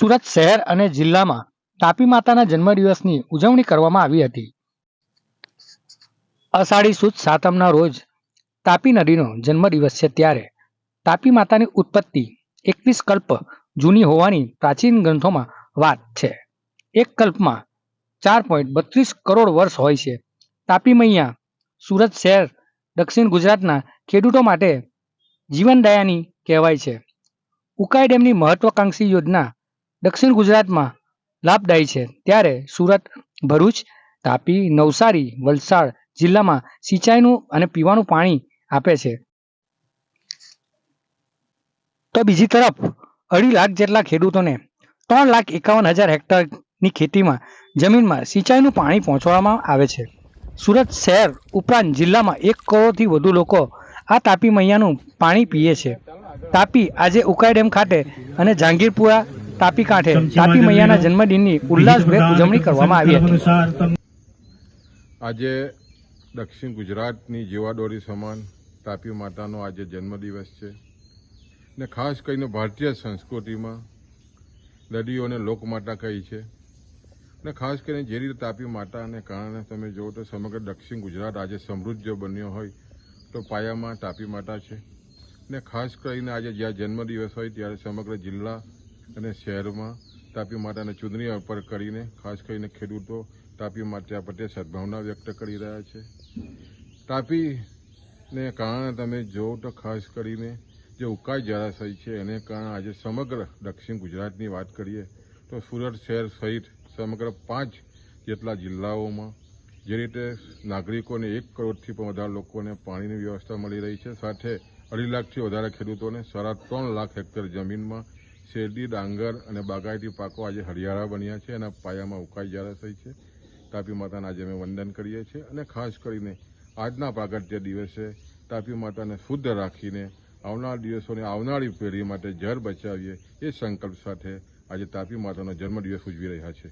સુરત શહેર અને જિલ્લામાં તાપી માતાના જન્મદિવસની ઉજવણી કરવામાં આવી હતી. અષાઢી સુદ સાતમના રોજ તાપી નદીનો જન્મદિવસ છે ત્યારે તાપી માતાની ઉત્પત્તિ એકવીસ કલ્પ જૂની હોવાની પ્રાચીન ગ્રંથોમાં વાત છે. એક કલ્પમાં ચાર પોઈન્ટ બત્રીસ કરોડ વર્ષ હોય છે. તાપી મૈયા સુરત શહેર દક્ષિણ ગુજરાતના ખેડૂતો માટે જીવનદયાની કહેવાય છે. ઉકાઈ ડેમની મહત્વાકાંક્ષી યોજના દક્ષિણ ગુજરાતમાં લાભદાયી છે. ત્યારે સુરત, ભરૂચ, તાપી, નવસારી, વલસાડ જિલ્લામાં સિંચાઈનું અને પીવાનું પાણી આપે છે. તો બીજી તરફ અઢી લાખ જેટલા ખેડૂતોને ત્રણ લાખ એકાવન હજાર હેક્ટરની ખેતીમાં જમીનમાં સિંચાઈનું પાણી પહોંચાડવામાં આવે છે. સુરત શહેર ઉપરાંત જિલ્લામાં એક કરોડથી વધુ લોકો આ તાપી મૈયાનું પાણી પીએ છે. તાપી આજે ઉકાઈ ડેમ ખાતે અને જહાંગીરપુરા તાપી કાંઠે. તાપી મૈયાના જન્મદિનની ઉલ્લાસભેર ઉજવણી કરવામાં આવી હતી. આજે દક્ષિણ ગુજરાતની જીવાદોરી સમાન તાપી માતાનો આજે જન્મદિવસ છે. ને ખાસ કરીને ભારતીય સંસ્કૃતિમાં નદીઓને લોકમાતા કહી છે. ને ખાસ કરીને જે રીતે તાપી માતાને કારણે તમે જુઓ તો સમગ્ર દક્ષિણ ગુજરાત આજે સમૃદ્ધ બન્યો હોય તો પાયામાં તાપી માતા છે. ને ખાસ કરીને આજે જ્યાં જન્મદિવસ હોય ત્યારે સમગ્ર જિલ્લા અને શહેરમાં તાપી માતાને ચૂંટણી પર કરીને, ખાસ કરીને ખેડૂતો તાપી માતા પ્રત્યે સદભાવના વ્યક્ત કરી રહ્યા છે. તાપીને કારણે તમે જુઓ તો ખાસ કરીને જે ઉકાઈ જળાશય છે, એને કારણે આજે સમગ્ર દક્ષિણ ગુજરાતની વાત કરીએ તો સુરત શહેર સહિત સમગ્ર પાંચ જેટલા જિલ્લાઓમાં જે રીતે નાગરિકોને એક કરોડથી પણ વધારે લોકોને પાણીની વ્યવસ્થા મળી રહી છે. સાથે અઢી લાખથી વધારે ખેડૂતોને સાડા ત્રણ લાખ હેક્ટર જમીનમાં શેરડી, ડાંગર અને બાગાયતી પાકો આજે હરિયાળા બન્યા છે એના પાયામાં ઉકાઈ થઈ છે. તાપી માતાને આજે અમે વંદન કરીએ છીએ અને ખાસ કરીને આજના પ્રાગટ્ય દિવસે તાપી માતાને શુદ્ધ રાખીને આવનાર દિવસોને આવનારી પેઢી માટે જળ બચાવીએ એ સંકલ્પ સાથે આજે તાપી માતાનો જન્મદિવસ ઉજવી રહ્યા છે.